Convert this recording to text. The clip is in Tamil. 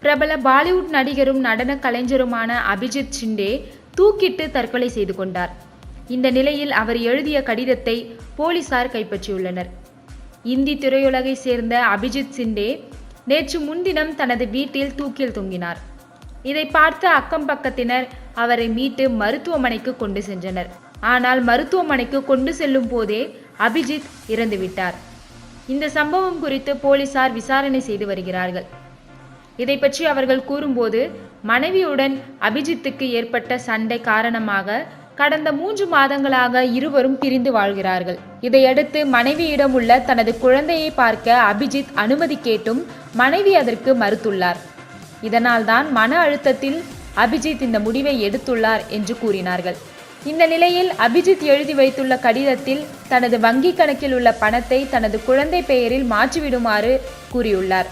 பிரபல பாலிவுட் நடிகரும் நடன கலைஞருமான அபிஜித் ஷிண்டே தூக்கிட்டு தற்கொலை செய்து கொண்டார். இந்த நிலையில் அவர் எழுதிய கடிதத்தை போலீசார் கைப்பற்றியுள்ளனர். இந்தி திரையுலகை சேர்ந்த அபிஜித் சிண்டே நேற்று முன்தினம் தனது வீட்டில் தூக்கில் தொங்கினார். இதை பார்த்த அக்கம் பக்கத்தினர் அவரை மீட்டு மருத்துவமனைக்கு கொண்டு சென்றனர். ஆனால் மருத்துவமனைக்கு கொண்டு செல்லும் போதே அபிஜித் இறந்துவிட்டார். இந்த சம்பவம் குறித்து போலீசார் விசாரணை செய்து வருகிறார்கள். இதை பற்றி அவர்கள் கூறும்போது மனைவியுடன் அபிஜித்துக்கு ஏற்பட்ட சண்டை காரணமாக கடந்த மூன்று மாதங்களாக இருவரும் பிரிந்து வாழ்கிறார்கள். இதையடுத்து மனைவியிடம் உள்ள தனது குழந்தையை பார்க்க அபிஜித் அனுமதி கேட்டும் மனைவி அதற்கு மறுத்துள்ளார். இதனால்தான் மன அழுத்தத்தில் அபிஜித் இந்த முடிவை எடுத்துள்ளார் என்று கூறினார்கள். இந்த நிலையில் அபிஜித் எழுதி வைத்துள்ள கடிதத்தில் தனது வங்கி கணக்கில் உள்ள பணத்தை தனது குழந்தை பெயரில் மாற்றிவிடுமாறு கூறியுள்ளார்.